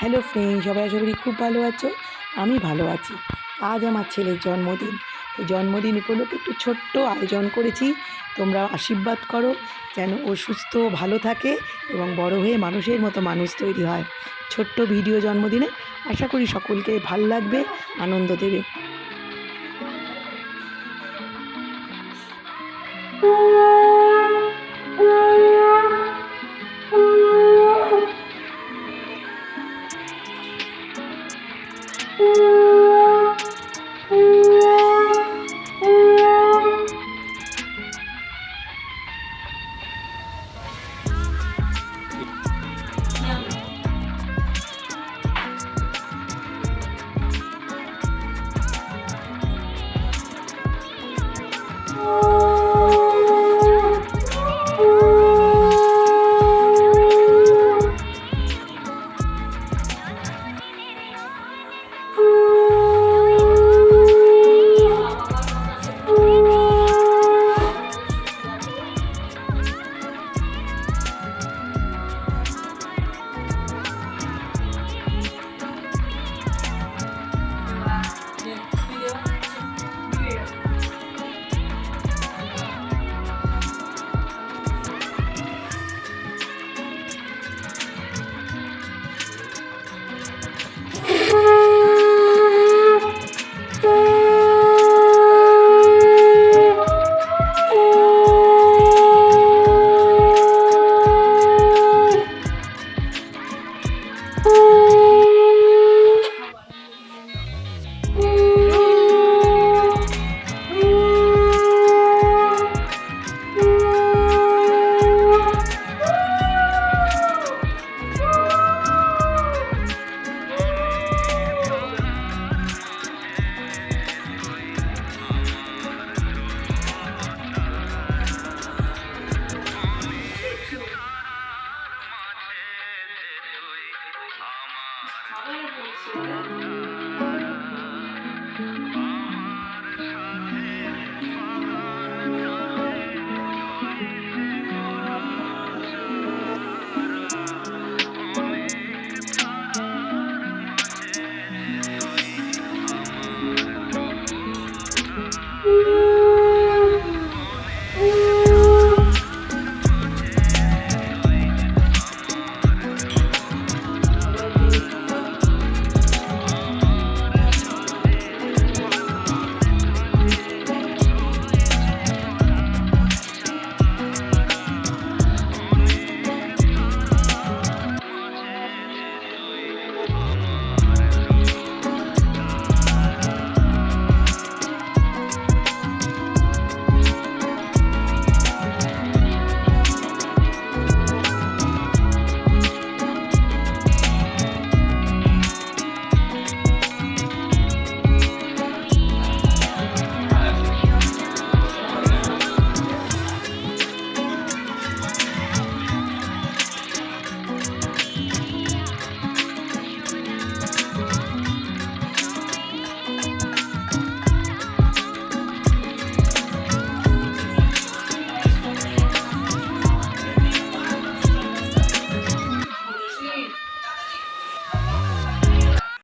Hello friend সবাই আশা করি খুব ভালো আছো, আমি ভালো আছি। আজ আমার ছেলের জন্মদিন। তো জন্মদিন উপলক্ষে একটু ছোট্ট আয়োজন করেছি। তোমরা আশীর্বাদ করো, যেন ও সুস্থ ভালো থাকে এবং বড় হয়ে মানুষের মতো মানুষ তৈরি হয়। ছোট্ট ভিডিও জন্মদিনে আশা করি সকলকে ভালো লাগবে, আনন্দ দেবে। 好，那就不行。